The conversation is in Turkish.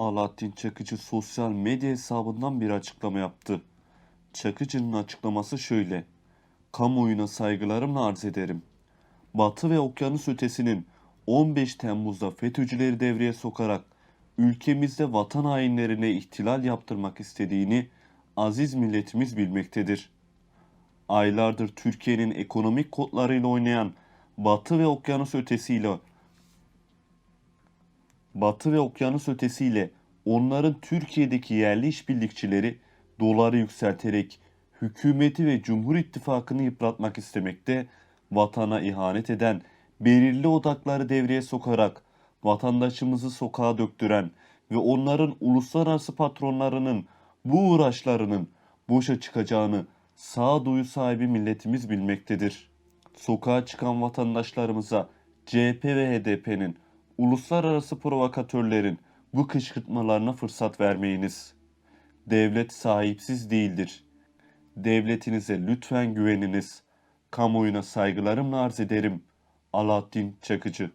Alaaddin Çakıcı sosyal medya hesabından bir açıklama yaptı. Çakıcı'nın açıklaması şöyle. Kamuoyuna saygılarımla arz ederim. Batı ve okyanus ötesinin 15 Temmuz'da FETÖ'cüleri devreye sokarak ülkemizde vatan hainlerine ihtilal yaptırmak istediğini aziz milletimiz bilmektedir. Aylardır Türkiye'nin ekonomik kodlarıyla oynayan Batı ve okyanus ötesiyle Batı ve okyanus ötesiyle onların Türkiye'deki yerli işbirlikçileri doları yükselterek hükümeti ve Cumhur İttifakı'nı yıpratmak istemekte, vatana ihanet eden, belirli odakları devreye sokarak vatandaşımızı sokağa döktüren ve onların uluslararası patronlarının bu uğraşlarının boşa çıkacağını sağduyu sahibi milletimiz bilmektedir. Sokağa çıkan vatandaşlarımıza CHP ve HDP'nin uluslararası provokatörlerin bu kışkırtmalarına fırsat vermeyiniz. Devlet sahipsiz değildir. Devletinize lütfen güveniniz. Kamuoyuna saygılarımla arz ederim. Alaaddin Çakıcı